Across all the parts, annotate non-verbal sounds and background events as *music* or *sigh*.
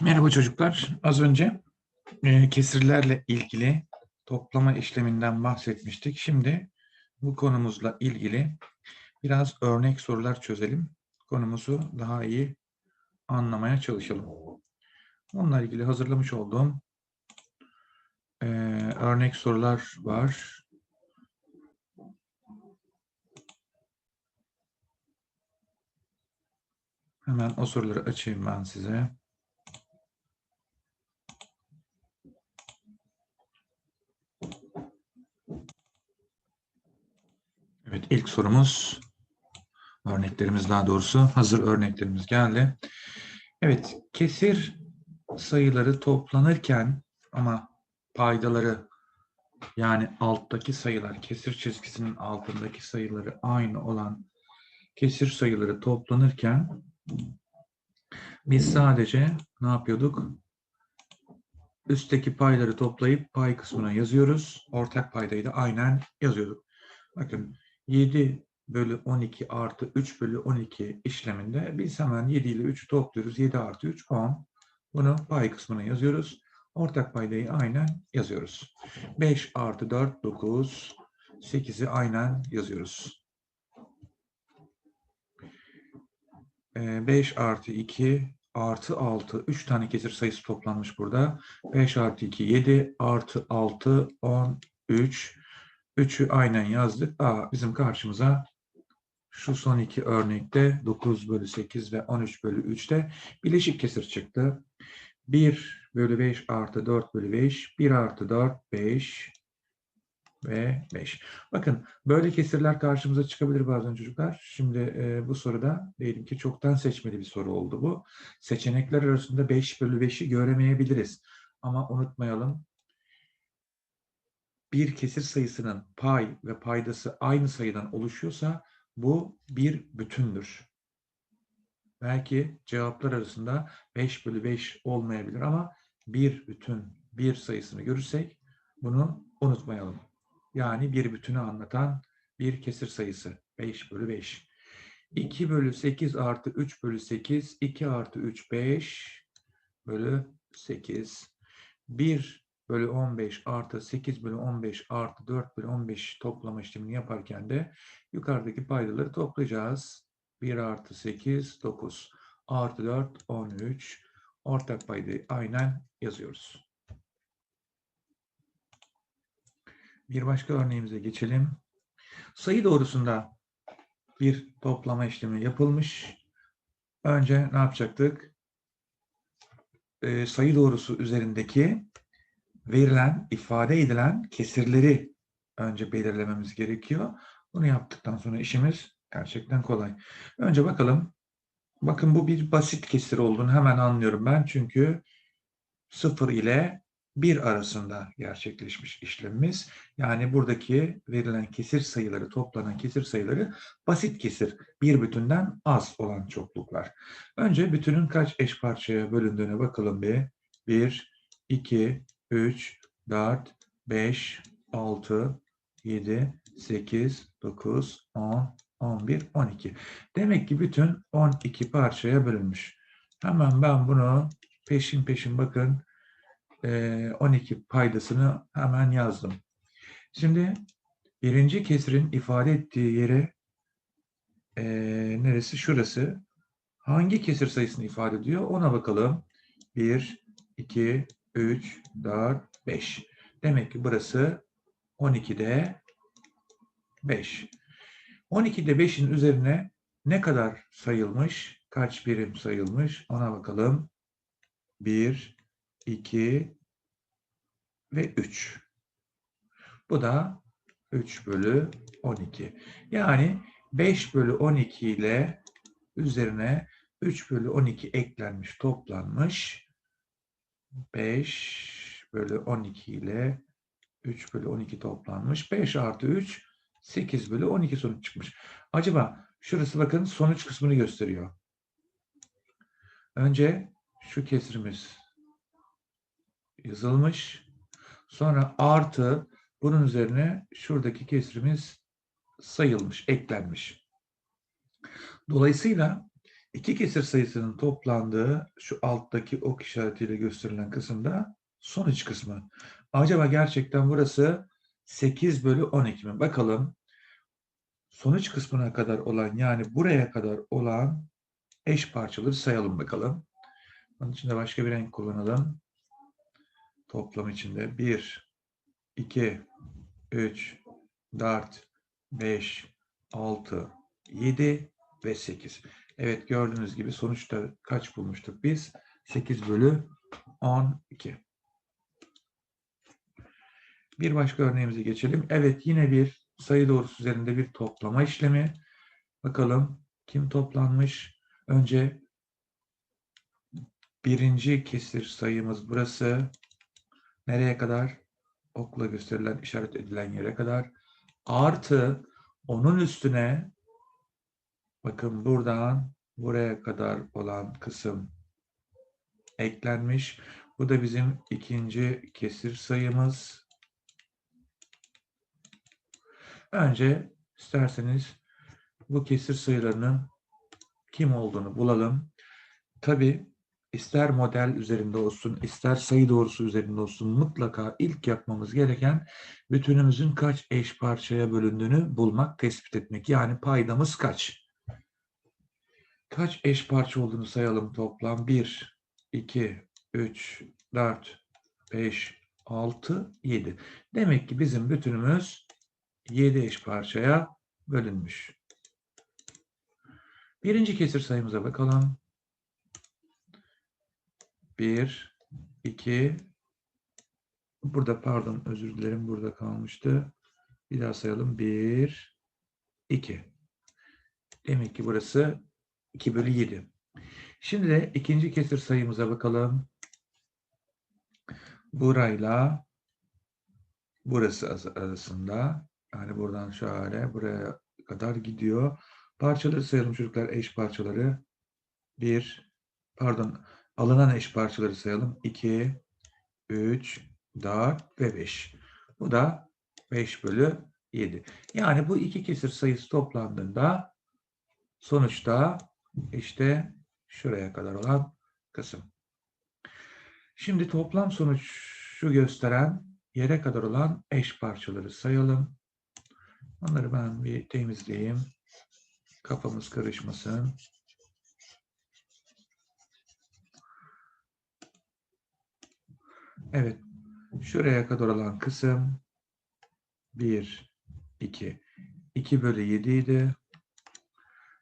Merhaba çocuklar. Az önce e, kesirlerle ilgili toplama işleminden bahsetmiştik. Şimdi bu konumuzla ilgili biraz örnek sorular çözelim. Konumuzu daha iyi anlamaya çalışalım. Onunla ilgili hazırlamış olduğum e, örnek sorular var. Hemen o soruları açayım ben size. Evet, ilk sorumuz, örneklerimiz daha doğrusu, hazır örneklerimiz geldi. Evet, kesir sayıları toplanırken ama paydaları yani alttaki sayılar, kesir çizgisinin altındaki sayıları aynı olan kesir sayıları toplanırken biz sadece ne yapıyorduk? Üstteki payları toplayıp pay kısmına yazıyoruz. Ortak paydayı da aynen yazıyorduk. Bakın 7 bölü 12 artı 3 bölü 12 işleminde biz hemen 7 ile 3'ü topluyoruz. 7 artı 3 10. Bunu pay kısmına yazıyoruz. Ortak paydayı aynen yazıyoruz. 5 artı 4 9. 8'i aynen yazıyoruz. 5 artı 2 artı 6. 3 tane kesir sayısı toplanmış burada. 5 artı 2 7 artı 6 13. 3'ü aynen yazdık. Aa, bizim karşımıza şu son iki örnekte 9 bölü 8 ve 13 bölü 3'te bileşik kesir çıktı. 1 bölü 5 artı 4 bölü 5, 1 artı 4, 5 ve 5. Bakın böyle kesirler karşımıza çıkabilir bazen çocuklar. Şimdi e, bu soruda diyelim ki çoktan seçmeli bir soru oldu bu. Seçenekler arasında 5 bölü 5'i göremeyebiliriz. Ama unutmayalım bir kesir sayısının pay ve paydası aynı sayıdan oluşuyorsa bu bir bütündür. Belki cevaplar arasında 5 bölü 5 olmayabilir ama bir bütün bir sayısını görürsek bunu unutmayalım. Yani bir bütünü anlatan bir kesir sayısı 5 bölü 5. 2 bölü 8 artı 3 bölü 8, 2 artı 3 5 bölü 8. 1 bölü 15 artı 8 bölü 15 artı 4 bölü 15 toplama işlemini yaparken de yukarıdaki paydaları toplayacağız. 1 artı 8 9 artı 4 13 ortak paydayı aynen yazıyoruz. Bir başka örneğimize geçelim. Sayı doğrusunda bir toplama işlemi yapılmış. Önce ne yapacaktık? Ee, sayı doğrusu üzerindeki verilen, ifade edilen kesirleri önce belirlememiz gerekiyor. Bunu yaptıktan sonra işimiz gerçekten kolay. Önce bakalım. Bakın bu bir basit kesir olduğunu hemen anlıyorum ben. Çünkü 0 ile 1 arasında gerçekleşmiş işlemimiz. Yani buradaki verilen kesir sayıları, toplanan kesir sayıları basit kesir. Bir bütünden az olan çokluklar. Önce bütünün kaç eş parçaya bölündüğüne bakalım bir. 1, 2, 3, 4, 5, 6, 7, 8, 9, 10, 11, 12. Demek ki bütün 12 parçaya bölünmüş. Hemen ben bunu peşin peşin bakın 12 paydasını hemen yazdım. Şimdi birinci kesirin ifade ettiği yere e, neresi? Şurası. Hangi kesir sayısını ifade ediyor? Ona bakalım. 1, 2, 3, 4, 5. Demek ki burası 12'de 5. 12'de 5'in üzerine ne kadar sayılmış? Kaç birim sayılmış? Ona bakalım. 1, 2 ve 3. Bu da 3 bölü 12. Yani 5 bölü 12 ile üzerine 3 bölü 12 eklenmiş, toplanmış. 5 bölü 12 ile 3 bölü 12 toplanmış. 5 artı 3 8 bölü 12 sonuç çıkmış. Acaba şurası bakın sonuç kısmını gösteriyor. Önce şu kesirimiz yazılmış. Sonra artı bunun üzerine şuradaki kesrimiz sayılmış, eklenmiş. Dolayısıyla İki kesir sayısının toplandığı şu alttaki ok işaretiyle gösterilen kısımda sonuç kısmı. Acaba gerçekten burası 8 bölü 12 mi? Bakalım. Sonuç kısmına kadar olan yani buraya kadar olan eş parçaları sayalım bakalım. Onun için de başka bir renk kullanalım. Toplam içinde 1, 2, 3, 4, 5, 6, 7 ve 8. Evet gördüğünüz gibi sonuçta kaç bulmuştuk biz? 8 bölü 12. Bir başka örneğimize geçelim. Evet yine bir sayı doğrusu üzerinde bir toplama işlemi. Bakalım kim toplanmış? Önce birinci kesir sayımız burası. Nereye kadar? Okla gösterilen, işaret edilen yere kadar. Artı onun üstüne bakın buradan buraya kadar olan kısım eklenmiş. Bu da bizim ikinci kesir sayımız. Önce isterseniz bu kesir sayılarının kim olduğunu bulalım. Tabi ister model üzerinde olsun, ister sayı doğrusu üzerinde olsun mutlaka ilk yapmamız gereken bütünümüzün kaç eş parçaya bölündüğünü bulmak, tespit etmek. Yani paydamız kaç? Kaç eş parça olduğunu sayalım toplam. 1, 2, 3, 4, 5, 6, 7. Demek ki bizim bütünümüz 7 eş parçaya bölünmüş. Birinci kesir sayımıza bakalım. 1, 2, burada pardon özür dilerim burada kalmıştı. Bir daha sayalım. 1, 2. Demek ki burası 2 bölü 7. Şimdi de ikinci kesir sayımıza bakalım. Burayla burası arasında yani buradan şöyle buraya kadar gidiyor. Parçaları sayalım çocuklar eş parçaları. 1 pardon alınan eş parçaları sayalım. 2 3 4 ve 5. Bu da 5 bölü 7. Yani bu iki kesir sayısı toplandığında sonuçta işte şuraya kadar olan kısım. Şimdi toplam sonucu gösteren yere kadar olan eş parçaları sayalım. Onları ben bir temizleyeyim. Kafamız karışmasın. Evet. Şuraya kadar olan kısım 1, 2. 2 bölü 7 idi.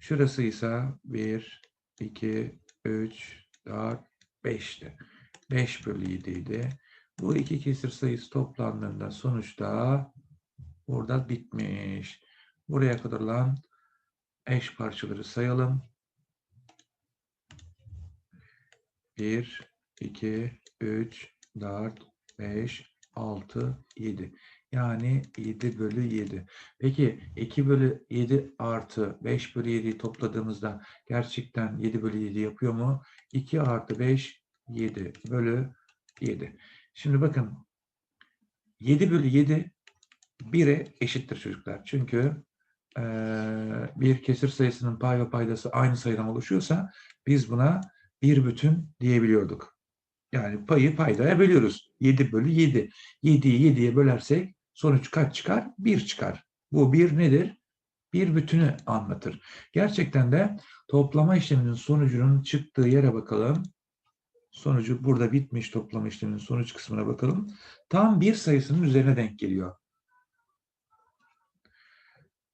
Şurası ise 1, 2, 3, 4, 5'ti. 5 bölü 7 idi. Bu iki kesir sayısı toplandığında sonuçta burada bitmiş. Buraya kadar olan eş parçaları sayalım. 1, 2, 3, 4, 5, 6, 7. Yani 7 bölü 7. Peki 2 bölü 7 artı 5 bölü 7'yi topladığımızda gerçekten 7 bölü 7 yapıyor mu? 2 artı 5, 7 bölü 7. Şimdi bakın 7 bölü 7 1'e eşittir çocuklar. Çünkü e, bir kesir sayısının pay ve paydası aynı sayıdan oluşuyorsa biz buna bir bütün diyebiliyorduk. Yani payı paydaya bölüyoruz. 7 bölü 7. 7'yi 7'ye bölersek sonuç kaç çıkar? 1 çıkar. Bu bir nedir? Bir bütünü anlatır. Gerçekten de toplama işleminin sonucunun çıktığı yere bakalım. Sonucu burada bitmiş toplama işleminin sonuç kısmına bakalım. Tam bir sayısının üzerine denk geliyor.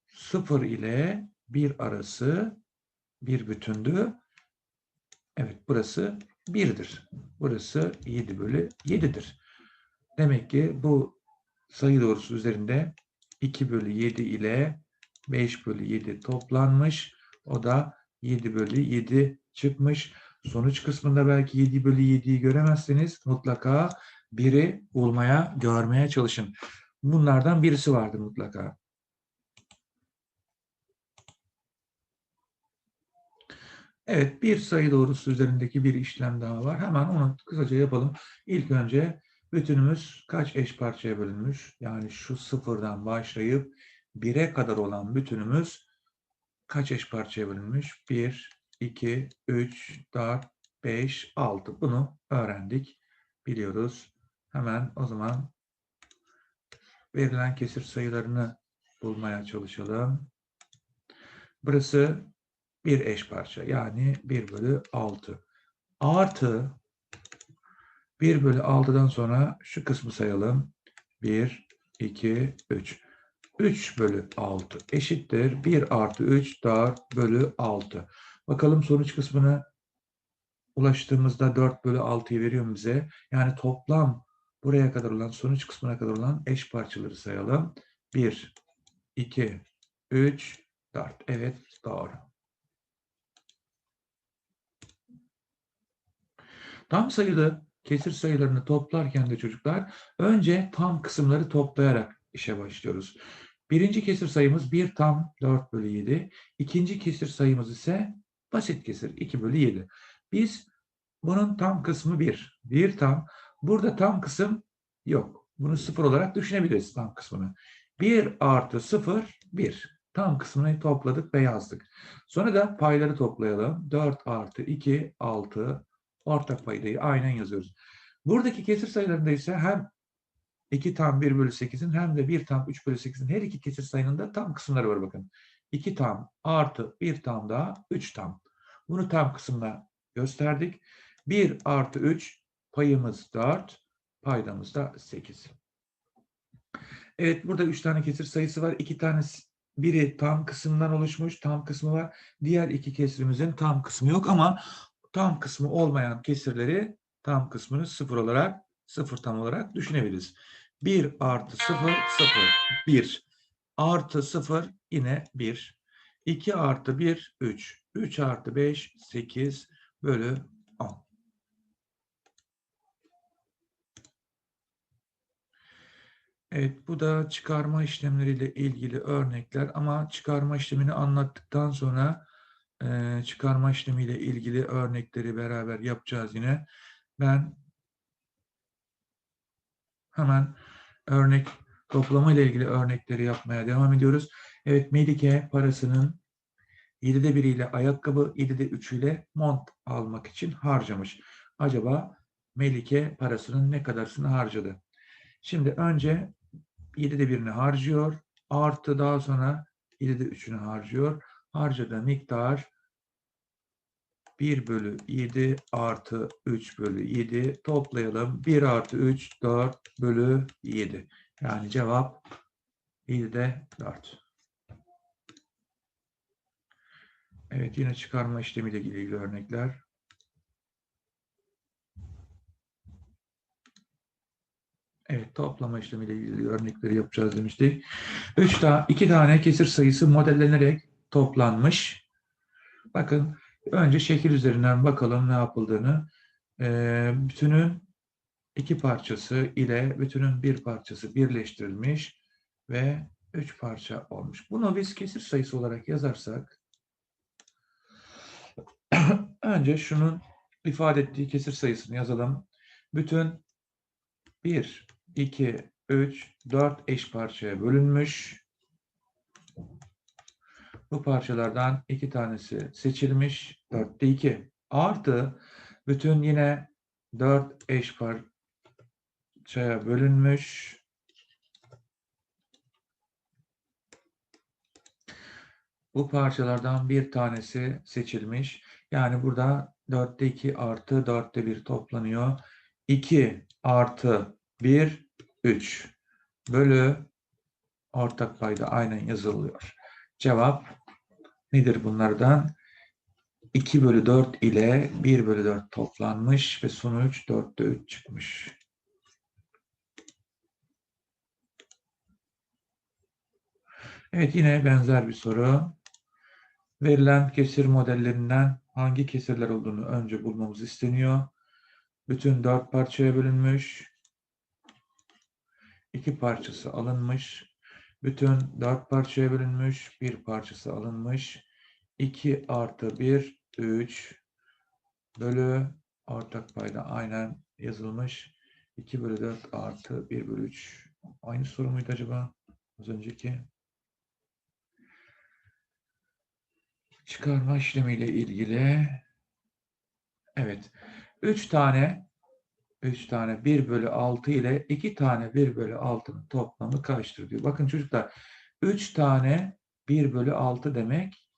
0 ile 1 arası bir bütündü. Evet burası 1'dir. Burası 7 bölü 7'dir. Demek ki bu sayı doğrusu üzerinde 2 bölü 7 ile 5 bölü 7 toplanmış. O da 7 bölü 7 çıkmış. Sonuç kısmında belki 7 bölü 7'yi göremezseniz mutlaka biri bulmaya, görmeye çalışın. Bunlardan birisi vardır mutlaka. Evet, bir sayı doğrusu üzerindeki bir işlem daha var. Hemen onu kısaca yapalım. İlk önce bütünümüz kaç eş parçaya bölünmüş? Yani şu sıfırdan başlayıp 1'e kadar olan bütünümüz kaç eş parçaya bölünmüş? 1, 2, 3, 4, 5, 6. Bunu öğrendik. Biliyoruz. Hemen o zaman verilen kesir sayılarını bulmaya çalışalım. Burası bir eş parça. Yani 1 bölü 6. Artı 1 bölü 6'dan sonra şu kısmı sayalım. 1, 2, 3. 3 bölü 6 eşittir. 1 artı 3, 4 bölü 6. Bakalım sonuç kısmına ulaştığımızda 4 bölü 6'yı veriyor bize? Yani toplam buraya kadar olan, sonuç kısmına kadar olan eş parçaları sayalım. 1, 2, 3, 4. Evet, doğru. Tam sayılı kesir sayılarını toplarken de çocuklar önce tam kısımları toplayarak işe başlıyoruz. Birinci kesir sayımız 1 tam 4 bölü 7. İkinci kesir sayımız ise basit kesir 2 bölü 7. Biz bunun tam kısmı 1. 1 tam. Burada tam kısım yok. Bunu sıfır olarak düşünebiliriz tam kısmını. 1 artı 0 1. Tam kısmını topladık ve yazdık. Sonra da payları toplayalım. 4 artı 2 6 ortak paydayı aynen yazıyoruz. Buradaki kesir sayılarında ise hem 2 tam 1 bölü 8'in hem de 1 tam 3 bölü 8'in her iki kesir sayının da tam kısımları var bakın. 2 tam artı 1 tam daha 3 tam. Bunu tam kısımla gösterdik. 1 artı 3 payımız 4, paydamız da 8. Evet burada 3 tane kesir sayısı var. 2 tanesi biri tam kısımdan oluşmuş, tam kısmı var. Diğer iki kesirimizin tam kısmı yok ama tam kısmı olmayan kesirleri tam kısmını sıfır olarak, sıfır tam olarak düşünebiliriz. 1 artı 0, 0, 1. Artı 0 yine 1. 2 artı 1, 3. 3 artı 5, 8 bölü 10. Evet, bu da çıkarma işlemleriyle ilgili örnekler ama çıkarma işlemini anlattıktan sonra e, çıkarma işlemiyle ilgili örnekleri beraber yapacağız yine. Ben hemen örnek toplama ile ilgili örnekleri yapmaya devam ediyoruz. Evet, Melike parasının 7'de 1 ile ayakkabı, 7'de 3 ile mont almak için harcamış. Acaba Melike parasının ne kadarsını harcadı? Şimdi önce 7'de 1'ini harcıyor. Artı daha sonra 7'de 3'ünü harcıyor. Harcadığı miktar 1 bölü 7 artı 3 bölü 7 toplayalım. 1 artı 3 4 bölü 7. Yani cevap 7'de 4. Evet yine çıkarma işlemiyle ilgili örnekler. Evet toplama işlemiyle ilgili örnekleri yapacağız demiştik. 3 ta 2 tane kesir sayısı modellenerek toplanmış. Bakın önce şekil üzerinden bakalım ne yapıldığını. Ee, bütünün iki parçası ile bütünün bir parçası birleştirilmiş ve üç parça olmuş. Bunu biz kesir sayısı olarak yazarsak *clears throat* önce şunun ifade ettiği kesir sayısını yazalım. Bütün 1, 2, 3, 4 eş parçaya bölünmüş. Bu parçalardan iki tanesi seçilmiş. 4'te 2. Artı bütün yine 4 eş parçaya bölünmüş. Bu parçalardan bir tanesi seçilmiş. Yani burada 4'te 2 artı 4'te 1 toplanıyor. 2 artı 1 3 bölü ortak payda aynen yazılıyor. Cevap nedir bunlardan? 2 bölü 4 ile 1 bölü 4 toplanmış ve sonuç 4'te 3 çıkmış. Evet yine benzer bir soru. Verilen kesir modellerinden hangi kesirler olduğunu önce bulmamız isteniyor. Bütün 4 parçaya bölünmüş. 2 parçası alınmış. Bütün 4 parçaya bölünmüş. Bir parçası alınmış. 2 artı 1 3 bölü ortak payda aynen yazılmış. 2 bölü 4 artı 1 bölü 3. Aynı soru muydu acaba? Az önceki. Çıkarma işlemiyle ilgili evet 3 tane 3 tane 1 bölü 6 ile 2 tane 1 bölü 6'nın toplamı kaçtır diyor. Bakın çocuklar 3 tane 1 bölü 6 demek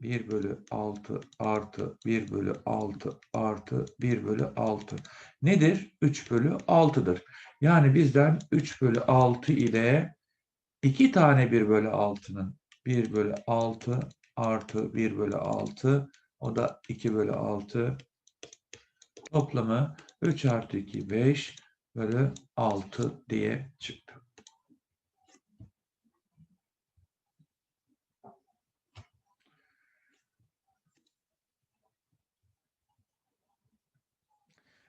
1 bölü 6 artı 1 bölü 6 artı 1 bölü 6. Nedir? 3 bölü 6'dır. Yani bizden 3 bölü 6 ile 2 tane 1 bölü 6'nın 1 bölü 6 artı 1 bölü 6 o da 2 bölü 6 toplamı 3 artı 2 5 bölü 6 diye çıktı.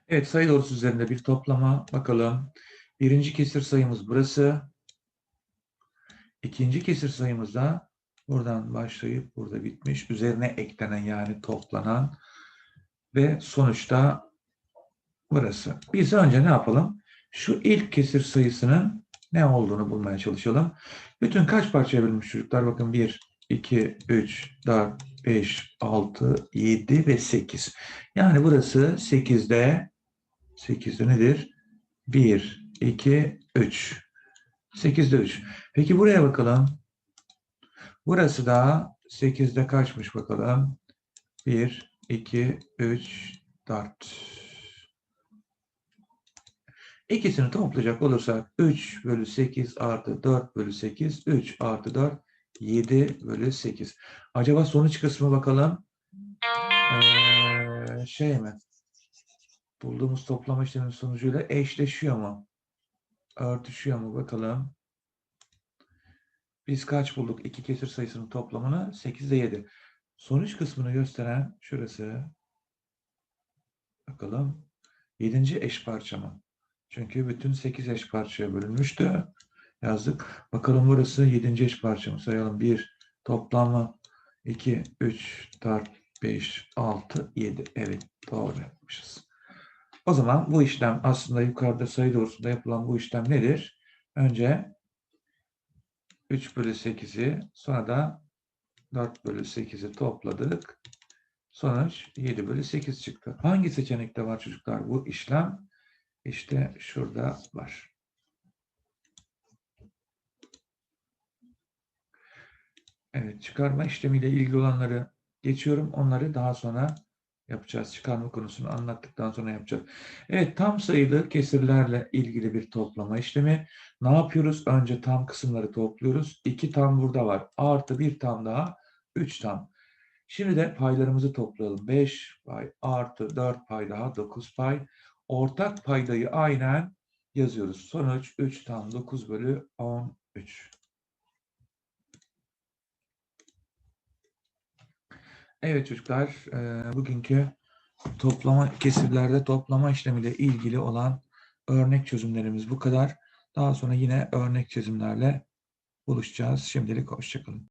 Evet sayı doğrusu üzerinde bir toplama bakalım. Birinci kesir sayımız burası. İkinci kesir sayımız da buradan başlayıp burada bitmiş. Üzerine eklenen yani toplanan ve sonuçta burası. Biz önce ne yapalım? Şu ilk kesir sayısının ne olduğunu bulmaya çalışalım. Bütün kaç parçaya bölünmüş çocuklar? Bakın 1, 2, 3, 4, 5, 6, 7 ve 8. Yani burası 8'de 8'de nedir? 1, 2, 3. 8'de 3. Peki buraya bakalım. Burası da 8'de kaçmış bakalım? 1, 2, 3, 4. İkisini toplayacak olursak 3 bölü 8 artı 4 bölü 8, 3 artı 4, 7 bölü 8. Acaba sonuç kısmı bakalım. Ee, şey mi? Bulduğumuz toplama işleminin sonucuyla eşleşiyor mu? Örtüşüyor mu? Bakalım. Biz kaç bulduk? İki kesir sayısının toplamını 8 ile 7. Sonuç kısmını gösteren şurası. Bakalım. 7. eş parça mı? Çünkü bütün 8 eş parçaya bölünmüştü. Yazdık. Bakalım burası 7. eş parça mı? Sayalım. 1 toplamı 2, 3, 4, 5, 6, 7. Evet doğru yapmışız. O zaman bu işlem aslında yukarıda sayı doğrusunda yapılan bu işlem nedir? Önce 3 bölü 8'i sonra da 4 bölü 8'i topladık. Sonuç 7 bölü 8 çıktı. Hangi seçenekte var çocuklar bu işlem? İşte şurada var. Evet çıkarma işlemiyle ilgili olanları geçiyorum. Onları daha sonra yapacağız. Çıkarma konusunu anlattıktan sonra yapacağız. Evet tam sayılı kesirlerle ilgili bir toplama işlemi. Ne yapıyoruz? Önce tam kısımları topluyoruz. İki tam burada var. Artı bir tam daha. Üç tam. Şimdi de paylarımızı toplayalım. 5 pay artı 4 pay daha 9 pay. Ortak paydayı aynen yazıyoruz. Sonuç 3 tam 9 bölü 13. Evet çocuklar, bugünkü toplama kesirlerde toplama işlemiyle ilgili olan örnek çözümlerimiz bu kadar. Daha sonra yine örnek çözümlerle buluşacağız. Şimdilik hoşçakalın.